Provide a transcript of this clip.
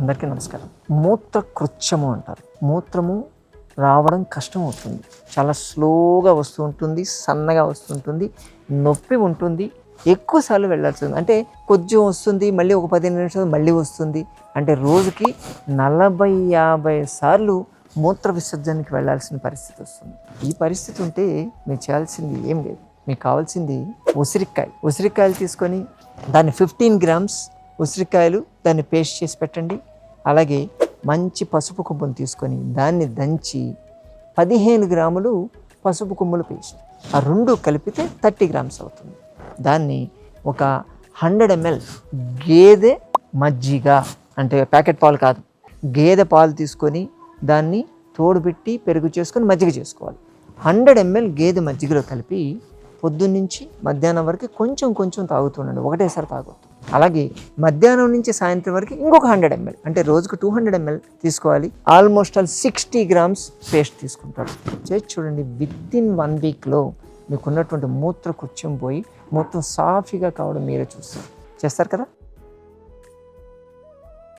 అందరికీ నమస్కారం. మూత్ర కృత్యము అంటారు. మూత్రము రావడం కష్టం అవుతుంది చాలా స్లోగా వస్తూ ఉంటుంది సన్నగా వస్తుంటుంది నొప్పి ఉంటుంది ఎక్కువసార్లు వెళ్ళాల్సి ఉంది అంటే కొంచెం వస్తుంది మళ్ళీ ఒక పదిహేను నిమిషాలు మళ్ళీ వస్తుంది. అంటే రోజుకి నలభై యాభై సార్లు మూత్ర విసర్జనకి వెళ్ళాల్సిన పరిస్థితి వస్తుంది. ఈ పరిస్థితి ఉంటే మీరు చేయాల్సింది ఏం లేదు. మీకు కావాల్సింది ఉసిరికాయ ఉసిరికాయలు తీసుకొని దాన్ని ఫిఫ్టీన్ గ్రామ్స్ ఉసిరికాయలు దాన్ని పేస్ట్ చేసి పెట్టండి. అలాగే మంచి పసుపు కొమ్మును తీసుకొని దాన్ని దంచి పదిహేను గ్రాములు పసుపు కొమ్ముల పేస్ట్. ఆ రెండు కలిపితే థర్టీ గ్రామ్స్ అవుతుంది. దాన్ని ఒక హండ్రెడ్ ఎంఎల్ గేదె మజ్జిగ అంటే ప్యాకెట్ పాలు కాదు గేదె పాలు తీసుకొని దాన్ని తోడుపెట్టి పెరుగు చేసుకొని మజ్జిగ చేసుకోవాలి. హండ్రెడ్ ఎంఎల్ గేదె మజ్జిగలో కలిపి పొద్దున్నుంచి మధ్యాహ్నం వరకు కొంచెం కొంచెం తాగుతుండండి ఒకటేసారి తాగొద్దు. అలాగే మధ్యాహ్నం నుంచి సాయంత్రం వరకు ఇంకొక హండ్రెడ్ ఎంఎల్ అంటే రోజుకు టూ హండ్రెడ్ ఎంఎల్ తీసుకోవాలి. Almost all sixty grams paste తీసుకుంటారు. చేసి చూడండి విత్ ఇన్ వన్ వీక్లో మీకున్నటువంటి మూత్ర కృత్యం పోయి మొత్తం సాఫీగా కావడం మీరే చూస్తారు. చేస్తారు కదా?